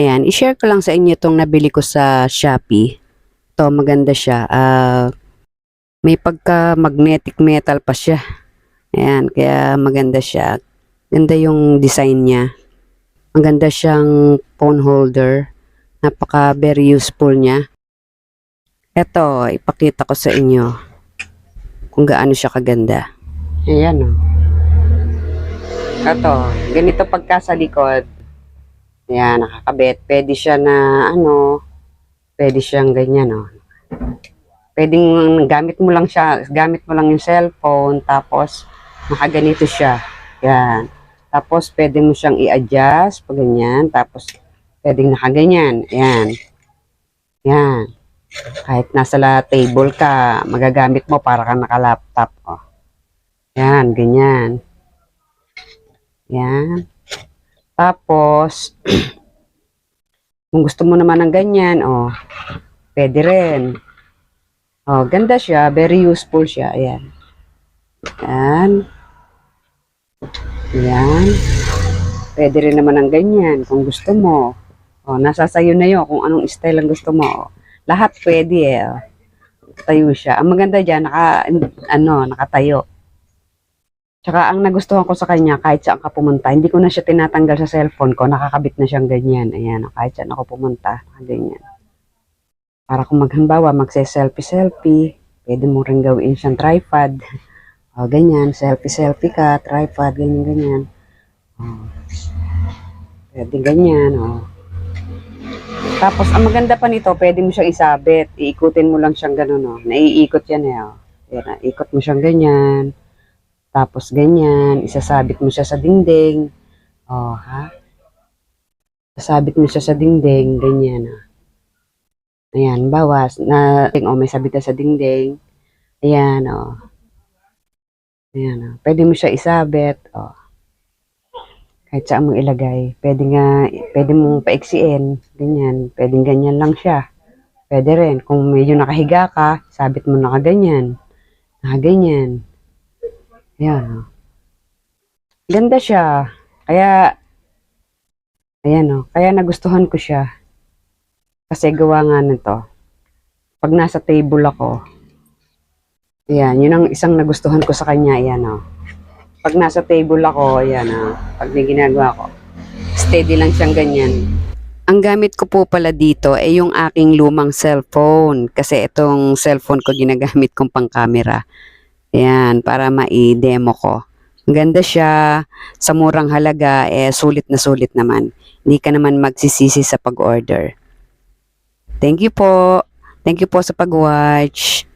Ayan, i-share ko lang sa inyo itong nabili ko sa Shopee. Ito, maganda siya. Ah, may pagka-magnetic metal pa siya. Ayan, kaya maganda siya. Ganda yung design niya. Maganda siyang phone holder. Napaka very useful niya. Ito, ipakita ko sa inyo kung gaano siya kaganda. Ayan o. Ito, ganito pagka sa likod. Ayan, nakakabit. Pwede siya na, ano, pwede siyang ganyan, o. Pwedeng gamit mo lang siya, gamit mo lang yung cellphone, tapos nakaganito siya. Yan. Tapos, pwede mo siyang i-adjust, pag ganyan. Tapos, pwedeng nakaganyan. Yan. Yan. Kahit nasa la table ka, magagamit mo para ka naka-laptop. Oh. Yan, ganyan. Yan. Tapos, kung gusto mo naman ng ganyan, oh, pwede rin. Oh, ganda siya. Very useful siya. Ayan. Yan. Yan. Pwede rin naman ng ganyan kung gusto mo. Oh, nasa sayo na yun kung anong style ang gusto mo. Oh. Lahat pwede eh. oh. Tayo siya. Ang maganda dyan, naka, ano, nakatayo. Tsaka ang nagustuhan ko sa kanya, kahit saan ka pumunta, hindi ko na siya tinatanggal sa cellphone ko, nakakabit na siyang ganyan. Ayan, kahit saan ako pumunta, ganyan. Para kung maghambawa, magse-selfie-selfie, pwede mo rin gawin siyang tripod. O, ganyan, selfie-selfie ka, tripod, ganyan-ganyan. O, pwede ganyan, o. Tapos, ang maganda pa nito, pwede mo siyang isabit. Iikutin mo lang siyang ganun, o. Naiikot yan, eh, o. Yan, ikot mo siyang ganyan. Tapos, ganyan. Isasabit mo siya sa dingding. O, ha? Isasabit mo siya sa dingding, ganyan, o. Ayan, bawas. Na, o, may sabit na sa dingding. Ayan, o. Ayan, o. Pwede mo siya isabit, o. Kahit saan mo ilagay. Pwede nga, pwede mong paiksiin. Ganyan. Pwede ganyan lang siya. Pwede rin. Kung medyo nakahiga ka, sabit mo nakaganyan. Nakaganyan. Ayan, o. Ganda siya. Kaya, ayan, o. Kaya nagustuhan ko siya. Kasi gawa nga nito. Pag nasa table ako, ayan, yun ang isang nagustuhan ko sa kanya, ayan o. Pag nasa table ako, ayan o. Pag may ginagawa ko, steady lang siyang ganyan. Ang gamit ko po pala dito ay yung aking lumang cellphone. Kasi itong cellphone ko ginagamit kong pang camera. Ayan, para ma-demo ko. Ang ganda siya. Sa murang halaga, eh, sulit na sulit naman. Hindi ka naman magsisisi sa pag-order. Thank you po. Thank you po sa pag-watch.